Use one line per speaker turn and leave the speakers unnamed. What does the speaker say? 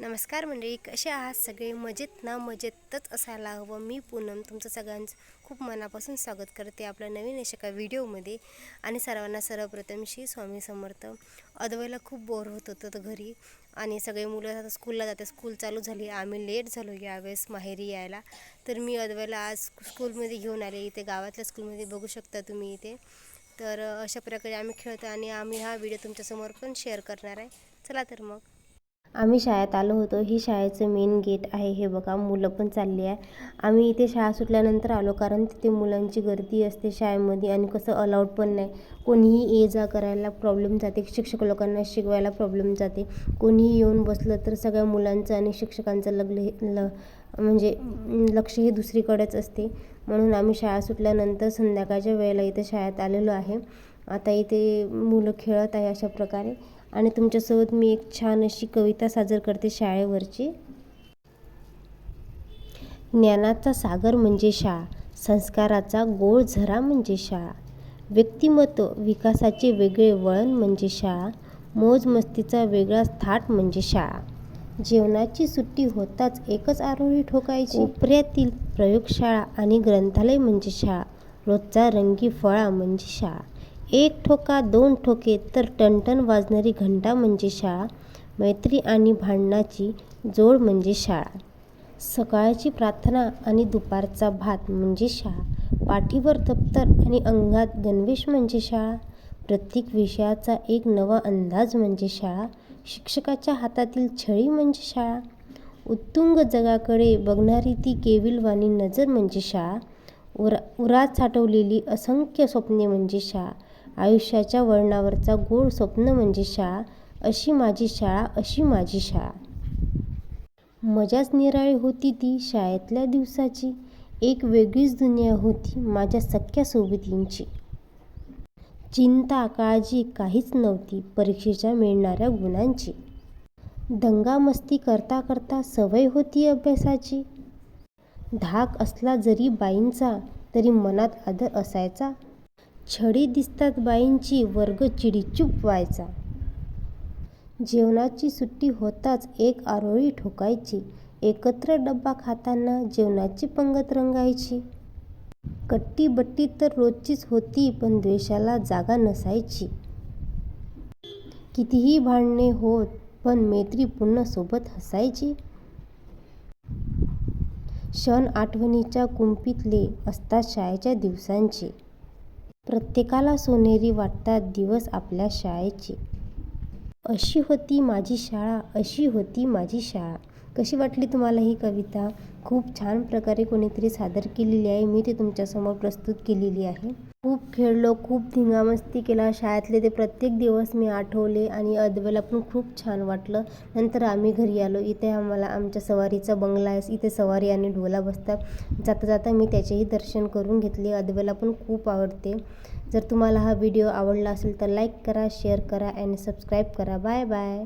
नमस्कार मंडळी कसे आहात सगळे? मजेत ना? मजेतच असायला हवं. मी पूनम तुमचं सगळ्यांचं खूप मनापासून स्वागत करते आपल्या नवीन अशा एका व्हिडिओमध्ये. आणि सर्वांना सर्वप्रथम श्री स्वामी समर्थ. अदवेला खूप बोर होत होतं तर घरी. आणि सगळे मुलं आता स्कूलला जाते स्कूल चालू झाली. आम्ही लेट झालो यावेळेस माहेरी यायला. तर मी अदवेला आज स्कूलमध्ये घेऊन आले. इथे गावातल्या स्कूलमध्ये बघू शकता तुम्ही इथे. तर अशा प्रकारे आम्ही खेळतो आणि आम्ही हा व्हिडिओ तुमच्यासमोर पण शेअर करणार आहे. चला तर मग. आम्ही शाळेत आलो होतो. ही शाळेचं मेन गेट आहे. हे बघा मुलं पण चालली आहे. आम्ही इथे शाळा सुटल्यानंतर आलो कारण तिथे मुलांची गर्दी असते शाळेमध्ये आणि कसं अलाउड पण नाही. कोणीही ये जा करायला प्रॉब्लेम जाते. शिक्षक लोकांना शिकवायला प्रॉब्लेम जाते. कोणीही येऊन बसलं तर सगळ्या मुलांचं आणि शिक्षकांचं लग्न ल म्हणजे लक्ष हे दुसरीकडेच असते. म्हणून आम्ही शाळा सुटल्यानंतर संध्याकाळच्या वेळेला इथे शाळेत आलेलो आहे. आता इथे मुलं खेळत आहे अशा प्रकारे. आणि तुमच्यासोबत मी एक छान अशी कविता सादर करते शाळेवरची. ज्ञानाचा सागर म्हणजे शाळा संस्काराचा गोळ झरा म्हणजे शाळा व्यक्तिमत्व विकासाचे वेगळे वळण म्हणजे शाळा मोजमस्तीचा वेगळा वेगळाच थाट म्हणजे शाळा. जेवणाची सुट्टी होताच एकच आरोळी ठोकायची. कोपऱ्यातील प्रयोगशाळा आणि ग्रंथालय म्हणजे शाळा रोजचा रंगी फळा म्हणजे शाळा. एक ठोका दोन ठोके तर टणटण वाजणारी घंटा म्हणजे शाळा मैत्री आणि भांडणाची जोड म्हणजे शाळा. सकाळची प्रार्थना आणि दुपारचा भात म्हणजे शाळा. पाठीवर दप्तर आणि अंगात गणवेश म्हणजे शाळा. प्रत्येक विषयाचा एक नवा अंदाज म्हणजे शाळा. शिक्षकाच्या हातातील छळी म्हणजे शाळा. उत्तुंग जगाकडे बघणारी ती केविलवाणी नजर म्हणजे शाळा. उरा उरात साठवलेली असंख्य स्वप्ने म्हणजे शाळा. आयुष्याच्या वळणावरचा गोड स्वप्न म्हणजे शाळा अशी माझी शाळा अशी माझी शाळा. मजाच निराळी होती ती शाळेतल्या दिवसाची. एक वेगळीच दुनिया होती माझ्या सख्या सोबतींची. चिंता काळजी काहीच नव्हती परीक्षेच्या मिळणाऱ्या गुणांची. दंगामस्ती करता करता सवय होती अभ्यासाची. धाक असला जरी बाईंचा तरी मनात आदर असायचा. छडी दिसतात बाईंची वर्ग चिडीचूप व्हायचा. जेवणाची सुट्टी होताच एक आरोळी ठोकायची. एकत्र डब्बा खाताना जेवणाची पंगत रंगायची. कट्टी बट्टी तर रोजचीच होती पण द्वेषाला जागा नसायची. कितीही भांडणे होत पण मैत्री पुन्हा सोबत हसायची. क्षण आठवणीच्या कुंपीतले असतात शाळेच्या दिवसांचे. प्रत्येकाला सोनेरी वाटतात दिवस आपल्या शाळेचे. अशी होती माझी शाळा अशी होती माझी शाळा. कशी वाटली तुम्हाला ही कविता? खूप छान प्रकारे कोणीतरी सादर केलेली आहे. मी ते तुमच्यासमोर प्रस्तुत केलेली आहे. खूप खेळलो खूप धिंगामस्ती केला. शाळेतले ते प्रत्येक दिवस मी आठवले आणि अदवेला पण खूप छान वाटलं. नंतर आम्ही घरी आलो. इथे आम्हाला आमच्या सवारीचा बंगला आहे. इथे सवारी आणि ढोला बसतात. जाता जाता मी त्याचेही दर्शन करून घेतले. अदवेला पण खूप आवडते. जर तुम्हाला हा व्हिडिओ आवडला असेल तर लाईक करा शेअर करा आणि सबस्क्राईब करा. Bye bye.